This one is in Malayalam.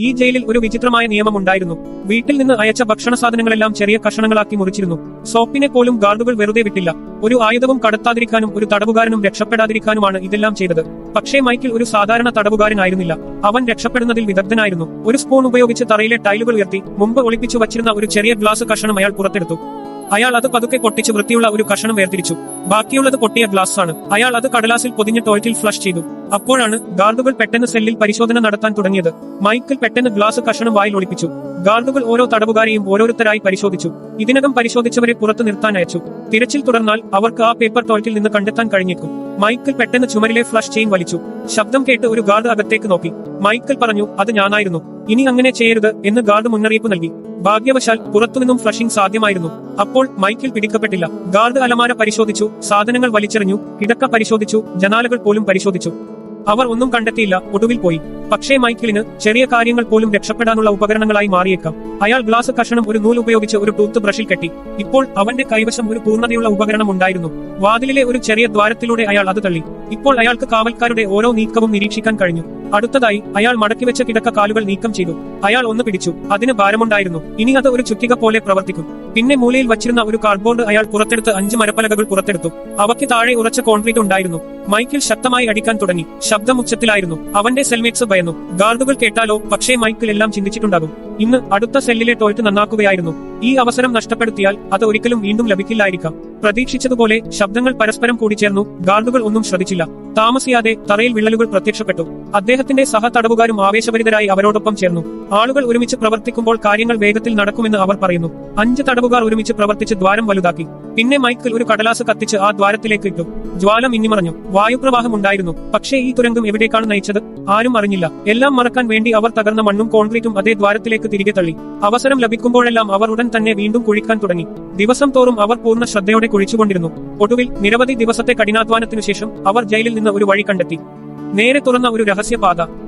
ഈ ജയിലിൽ ഒരു വിചിത്രമായ നിയമം ഉണ്ടായിരുന്നു. വീട്ടിൽ നിന്ന് അയച്ച ഭക്ഷണ സാധനങ്ങളെല്ലാം ചെറിയ കഷണങ്ങളാക്കി മുറിച്ചിരുന്നു. സോപ്പിനെ പോലും ഗാർഡുകൾ വെറുതെ വിട്ടില്ല. ഒരു ആയുധവും കടത്താതിരിക്കാനും ഒരു തടവുകാരനും രക്ഷപ്പെടാതിരിക്കാനുമാണ് ഇതെല്ലാം ചെയ്തത്. പക്ഷേ മൈക്കിൾ ഒരു സാധാരണ തടവുകാരനായിരുന്നില്ല. അവൻ രക്ഷപ്പെടുന്നതിൽ വിദഗ്ധനായിരുന്നു. ഒരു സ്പൂൺ ഉപയോഗിച്ച് തറയിലെ ടൈലുകൾ ഉയർത്തി മുമ്പ് ഒളിപ്പിച്ചു വച്ചിരുന്ന ഒരു ചെറിയ ഗ്ലാസ് കഷണം അയാൾ പുറത്തെടുത്തു. അയാൾ അത് പതുക്കെ പൊട്ടിച്ച് വൃത്തിയുള്ള ഒരു കഷണം വേർതിരിച്ചു. ബാക്കിയുള്ളത് പൊട്ടിയ ഗ്ലാസ് ആണ് അയാൾ അത് കടലാസിൽ പൊതിഞ്ഞ് ടോയ്ലറ്റിൽ ഫ്ലഷ് ചെയ്തു. അപ്പോഴാണ് ഗാർഡുകൾ പെട്ടെന്ന് സെല്ലിൽ പരിശോധന നടത്താൻ തുടങ്ങിയത്. മൈക്കിൾ പെട്ടെന്ന് ഗ്ലാസ് കഷണം വായിൽ ഒളിപ്പിച്ചു. ഗാർഡുകൾ ഓരോ തടവുകാരെയും ഓരോരുത്തരായി പരിശോധിച്ചു. ഇതിനകം പരിശോധിച്ചവരെ പുറത്തു നിർത്താൻ അയച്ചു. തിരച്ചിൽ തുടർന്നാൽ അവർക്ക് ആ പേപ്പർ ടോയ്ലറ്റിൽ നിന്ന് കണ്ടെത്താൻ കഴിഞ്ഞേക്കും. മൈക്കിൾ പെട്ടെന്ന് ചുമരിലെ ഫ്ലഷ് ചെയിൻ വലിച്ചു. ശബ്ദം കേട്ട് ഒരു ഗാർഡ് അകത്തേക്ക് നോക്കി. മൈക്കിൾ പറഞ്ഞു അത് ഞാനായിരുന്നു. ഇനി അങ്ങനെ ചെയ്യരുത് എന്ന് ഗാർഡ് മുന്നറിയിപ്പ് നൽകി. ഭാഗ്യവശാൽ പുറത്തുനിന്നും ഫ്ലഷിംഗ് സാധ്യമായിരുന്നു. അപ്പോൾ മൈക്കിൾ പിടിക്കപ്പെട്ടില്ല. ഗാർഡ് അലമാര പരിശോധിച്ചു സാധനങ്ങൾ വലിച്ചെറിഞ്ഞു കിടക്ക പരിശോധിച്ചു ജനാലകൾ പോലും പരിശോധിച്ചു. അവർ ഒന്നും കണ്ടെത്തിയില്ല ഒടുവിൽ പോയി. പക്ഷേ മൈക്കിളിന് ചെറിയ കാര്യങ്ങൾ പോലും രക്ഷപ്പെടാനുള്ള ഉപകരണങ്ങളായി മാറിയേക്കാം. അയാൾ ഗ്ലാസ് കഷണം ഒരു നൂൽ ഉപയോഗിച്ച് ഒരു ടൂത്ത് ബ്രഷിൽ കെട്ടി. ഇപ്പോൾ അവന്റെ കൈവശം ഒരു പൂർണതയുള്ള ഉപകരണം ഉണ്ടായിരുന്നു. വാതിലിലെ ഒരു ചെറിയ ദ്വാരത്തിലൂടെ അയാൾ അത് തള്ളി. ഇപ്പോൾ അയാൾക്ക് കാവൽക്കാരുടെ ഓരോ നീക്കവും നിരീക്ഷിക്കാൻ കഴിഞ്ഞു. അടുത്തതായി അയാൾ മടക്കിവെച്ച കിടക്ക കാലുകൾ നീക്കം ചെയ്തു. അയാൾ ഒന്ന് പിടിച്ചു. അതിന് ഭാരമുണ്ടായിരുന്നു. ഇനി അത് ഒരു ചുറ്റിക പോലെ പ്രവർത്തിക്കും. പിന്നെ മൂലയിൽ വച്ചിരുന്ന ഒരു കാർഡ്ബോർഡ് അയാൾ പുറത്തെടുത്ത് അഞ്ച് മരപ്പലകകൾ പുറത്തെടുത്തു. അവയ്ക്ക് താഴെ ഉറച്ച കോൺക്രീറ്റ് ഉണ്ടായിരുന്നു. മൈക്കിൾ ശക്തമായി അടിക്കാൻ തുടങ്ങി. ശബ്ദം ഉച്ചത്തിലായിരുന്നു അവന്റെ സെൽമേറ്റ്സ് ഭയന്നു ഗാർഡുകൾ കേട്ടാലോ പക്ഷേ മൈക്കിൾ എല്ലാം ചിന്തിച്ചിട്ടുണ്ടാകും. ഇന്ന് അടുത്ത സെല്ലിലെ ടോയ്ലറ്റ് നന്നാക്കുകയായിരുന്നു. ഈ അവസരം നഷ്ടപ്പെടുത്തിയാൽ അത് ഒരിക്കലും വീണ്ടും ലഭിക്കില്ലായിരിക്കാം. പ്രതീക്ഷിച്ചതുപോലെ ശബ്ദങ്ങൾ പരസ്പരം കൂടിച്ചേർന്നു. ഗാർഡുകൾ ഒന്നും ശ്രദ്ധിച്ചില്ല. താമസിയാതെ തറയിൽ വിള്ളലുകൾ പ്രത്യക്ഷപ്പെട്ടു. അദ്ദേഹത്തിന്റെ സഹതടവുകാരും ആവേശഭരിതരായി അവരോടൊപ്പം ചേർന്നു. ആളുകൾ ഒരുമിച്ച് പ്രവർത്തിക്കുമ്പോൾ കാര്യങ്ങൾ വേഗത്തിൽ നടക്കുമെന്ന് അവർ പറയുന്നു. അഞ്ച് തടവുകാർ ഒരുമിച്ച് പ്രവർത്തിച്ച് ദ്വാരം വലുതാക്കി. പിന്നെ മൈക്കിൾ ഒരു കടലാസ് കത്തിച്ച് ആ ദ്വാരത്തിലേക്ക് ഇട്ടു. ജ്വാല മിന്നിമറഞ്ഞു വായുപ്രവാഹം ഉണ്ടായിരുന്നു. പക്ഷേ ഈ തുരങ്കം എവിടേക്കാണ് നയിച്ചത്? ആരും അറിഞ്ഞില്ല. എല്ലാം മറക്കാൻ വേണ്ടി അവർ തകർന്ന മണ്ണും കോൺക്രീറ്റും അതേ ദ്വാരത്തിലേക്ക് തിരികെ തള്ളി. അവസരം ലഭിക്കുമ്പോഴെല്ലാം അവർ ഉടൻ തന്നെ വീണ്ടും കുഴിക്കാൻ തുടങ്ങി. ദിവസം തോറും അവർ പൂർണ ശ്രദ്ധയോടെ കുഴിച്ചുകൊണ്ടിരുന്നു. ഒടുവിൽ നിരവധി ദിവസത്തെ കഠിനാധ്വാനത്തിനു ശേഷം അവർ ജയിലിൽ നിന്ന് ഒരു വഴി കണ്ടെത്തി. നേരെ തുറന്ന ഒരു രഹസ്യപാത.